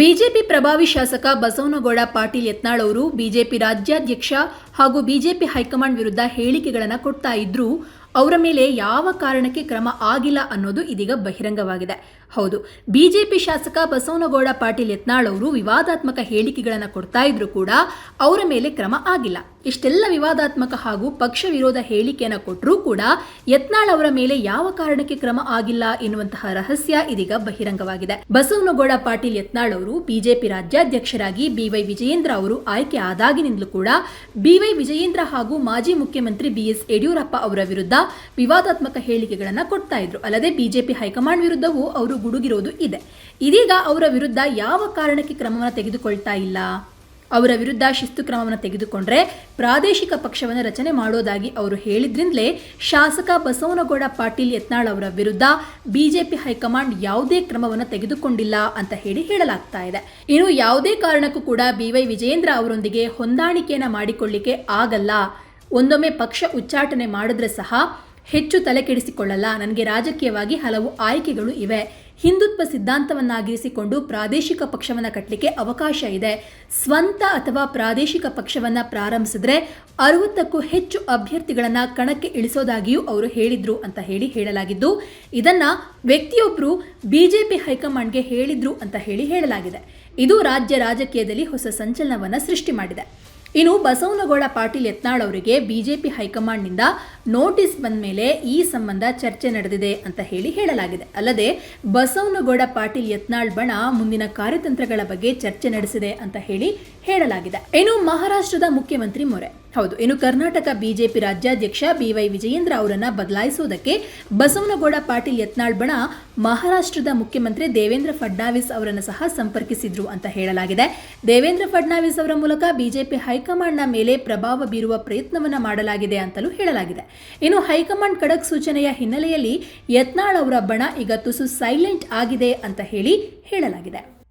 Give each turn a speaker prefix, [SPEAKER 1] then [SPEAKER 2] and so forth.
[SPEAKER 1] BJP ಪ್ರಭಾವಿ ಶಾಸಕ ಬಸವನಗೌಡ ಪಾಟೀಲ್ ಯತ್ನಾಳ್ ಅವರು ಬಿಜೆಪಿ ರಾಜ್ಯಾಧ್ಯಕ್ಷ ಹಾಗೂ ಬಿಜೆಪಿ ಹೈಕಮಾಂಡ್ ವಿರುದ್ಧ ಹೇಳಿಕೆಗಳನ್ನು ಕೊಡ್ತಾ ಇದ್ರೂ. ಅವರ ಮೇಲೆ ಯಾವ ಕಾರಣಕ್ಕೆ ಕ್ರಮ ಆಗಿಲ್ಲ ಅನ್ನೋದು ಇದೀಗ ಬಹಿರಂಗವಾಗಿದೆ. ಹೌದು, ಬಿಜೆಪಿ ಶಾಸಕ ಬಸವನಗೌಡ ಪಾಟೀಲ್ ಯತ್ನಾಳ್ ಅವರು ವಿವಾದಾತ್ಮಕ ಹೇಳಿಕೆಗಳನ್ನು ಕೊಡ್ತಾ ಇದ್ರು ಕೂಡ ಅವರ ಮೇಲೆ ಕ್ರಮ ಆಗಿಲ್ಲ. ಇಷ್ಟೆಲ್ಲ ವಿವಾದಾತ್ಮಕ ಹಾಗೂ ಪಕ್ಷ ವಿರೋಧ ಹೇಳಿಕೆಯನ್ನು ಕೊಟ್ಟರೂ ಕೂಡ ಯತ್ನಾಳ್ ಅವರ ಮೇಲೆ ಯಾವ ಕಾರಣಕ್ಕೆ ಕ್ರಮ ಆಗಿಲ್ಲ ಎನ್ನುವಂತಹ ರಹಸ್ಯ ಇದೀಗ ಬಹಿರಂಗವಾಗಿದೆ. ಬಸವನಗೌಡ ಪಾಟೀಲ್ ಯತ್ನಾಳ್ ಅವರು ಬಿಜೆಪಿ ರಾಜ್ಯಾಧ್ಯಕ್ಷರಾಗಿ ಬಿವೈ ವಿಜಯೇಂದ್ರ ಅವರು ಆಯ್ಕೆ ಆದಾಗಿನಿಂದಲೂ ಕೂಡ ಬಿವೈ ವಿಜಯೇಂದ್ರ ಹಾಗೂ ಮಾಜಿ ಮುಖ್ಯಮಂತ್ರಿ ಬಿಎಸ್ ಯಡಿಯೂರಪ್ಪ ಅವರ ವಿರುದ್ಧ ವಿವಾದಾತ್ಮಕ ಹೇಳಿಕೆಗಳನ್ನು ಕೊಡ್ತಾ ಇದ್ರು. ಅಲ್ಲದೆ ಬಿಜೆಪಿ ಹೈಕಮಾಂಡ್ ವಿರುದ್ಧವೂ ಅವರು ಗುಡುಗಿರೋದು ಇದೆ. ಇದೀಗ ಅವರ ವಿರುದ್ಧ ಯಾವ ಕಾರಣಕ್ಕೆ ಕ್ರಮವನ್ನು ತೆಗೆದುಕೊಳ್ತಾ ಇಲ್ಲ? ಅವರ ವಿರುದ್ಧ ಶಿಸ್ತು ಕ್ರಮವನ್ನು ತೆಗೆದುಕೊಂಡ್ರೆ ಪ್ರಾದೇಶಿಕ ಪಕ್ಷವನ್ನು ರಚನೆ ಮಾಡೋದಾಗಿ ಅವರು ಹೇಳಿದ್ರಿಂದಲೇ ಶಾಸಕ ಬಸವನಗೌಡ ಪಾಟೀಲ್ ಯತ್ನಾಳ್ ಅವರ ವಿರುದ್ಧ ಬಿಜೆಪಿ ಹೈಕಮಾಂಡ್ ಯಾವುದೇ ಕ್ರಮವನ್ನು ತೆಗೆದುಕೊಂಡಿಲ್ಲ ಅಂತ ಹೇಳಿ ಹೇಳಲಾಗ್ತಾ ಇದೆ. ಇನ್ನು ಯಾವುದೇ ಕಾರಣಕ್ಕೂ ಕೂಡ ಬಿವೈ ವಿಜಯೇಂದ್ರ ಅವರೊಂದಿಗೆ ಹೊಂದಾಣಿಕೆಯನ್ನು ಮಾಡಿಕೊಳ್ಳಿಕ್ಕೆ ಆಗಲ್ಲ. ಒಂದೊಮ್ಮೆ ಪಕ್ಷ ಉಚ್ಚಾಟನೆ ಮಾಡಿದ್ರೆ ಸಹ ಹೆಚ್ಚು ತಲೆ ಕೆಡಿಸಿಕೊಳ್ಳಲ್ಲ ನನಗೆ ರಾಜಕೀಯವಾಗಿ ಹಲವು ಆಯ್ಕೆಗಳು ಇವೆ. ಹಿಂದುತ್ವ ಸಿದ್ಧಾಂತವನ್ನಾಗಿರಿಸಿಕೊಂಡು ಪ್ರಾದೇಶಿಕ ಪಕ್ಷವನ್ನು ಕಟ್ಟಲಿಕ್ಕೆ ಅವಕಾಶ ಇದೆ. ಸ್ವಂತ ಅಥವಾ ಪ್ರಾದೇಶಿಕ ಪಕ್ಷವನ್ನು ಪ್ರಾರಂಭಿಸಿದ್ರೆ ಅರವತ್ತಕ್ಕೂ ಹೆಚ್ಚು ಅಭ್ಯರ್ಥಿಗಳನ್ನು ಕಣಕ್ಕೆ ಇಳಿಸೋದಾಗಿಯೂ ಅವರು ಹೇಳಿದ್ರು ಅಂತ ಹೇಳಿ ಹೇಳಲಾಗಿದ್ದು, ಇದನ್ನ ವ್ಯಕ್ತಿಯೊಬ್ಬರು ಬಿಜೆಪಿ ಹೈಕಮಾಂಡ್ಗೆ ಹೇಳಿದ್ರು ಅಂತ ಹೇಳಿ ಹೇಳಲಾಗಿದೆ. ಇದು ರಾಜ್ಯ ರಾಜಕೀಯದಲ್ಲಿ ಹೊಸ ಸಂಚಲನವನ್ನು ಸೃಷ್ಟಿ ಮಾಡಿದೆ. ಇನ್ನು ಬಸವನಗೌಡ ಪಾಟೀಲ್ ಯತ್ನಾಳ್ ಅವರಿಗೆ ಬಿಜೆಪಿ ಹೈಕಮಾಂಡ್ನಿಂದ ನೋಟಿಸ್ ಬಂದ ಮೇಲೆ ಈ ಸಂಬಂಧ ಚರ್ಚೆ ನಡೆದಿದೆ ಅಂತ ಹೇಳಿ ಹೇಳಲಾಗಿದೆ. ಅಲ್ಲದೆ ಬಸವನಗೌಡ ಪಾಟೀಲ್ ಯತ್ನಾಳ್ ಬಣ ಮುಂದಿನ ಕಾರ್ಯತಂತ್ರಗಳ ಬಗ್ಗೆ ಚರ್ಚೆ ನಡೆಸಿದೆ ಅಂತ ಹೇಳಿ ಹೇಳಲಾಗಿದೆ. ಇನ್ನು ಮಹಾರಾಷ್ಟ್ರದ ಮುಖ್ಯಮಂತ್ರಿ ಮೊರೆ. ಹೌದು. ಇನ್ನು ಕರ್ನಾಟಕ ಬಿಜೆಪಿ ರಾಜ್ಯಾಧ್ಯಕ್ಷ ಬಿವೈ ವಿಜಯೇಂದ್ರ ಅವರನ್ನು ಬದಲಾಯಿಸುವುದಕ್ಕೆ ಬಸವನಗೌಡ ಪಾಟೀಲ್ ಯತ್ನಾಳ್ ಬಣ ಮಹಾರಾಷ್ಟ್ರದ ಮುಖ್ಯಮಂತ್ರಿ ದೇವೇಂದ್ರ ಫಡ್ನಾವಿಸ್ ಅವರನ್ನು ಸಹ ಸಂಪರ್ಕಿಸಿದ್ರು ಅಂತ ಹೇಳಲಾಗಿದೆ. ದೇವೇಂದ್ರ ಫಡ್ನಾವಿಸ್ ಅವರ ಮೂಲಕ ಬಿಜೆಪಿ ಹೈಕಮಾಂಡ್ನ ಮೇಲೆ ಪ್ರಭಾವ ಬೀರುವ ಪ್ರಯತ್ನವನ್ನು ಮಾಡಲಾಗಿದೆ ಅಂತಲೂ ಹೇಳಲಾಗಿದೆ. ಇನ್ನು ಹೈಕಮಾಂಡ್ ಖಡಕ್ ಸೂಚನೆಯ ಹಿನ್ನೆಲೆಯಲ್ಲಿ ಯತ್ನಾಳ್ ಅವರ ಬಣ ಈಗ ತುಸು ಸೈಲೆಂಟ್ ಆಗಿದೆ ಅಂತ ಹೇಳಿ ಹೇಳಲಾಗಿದೆ.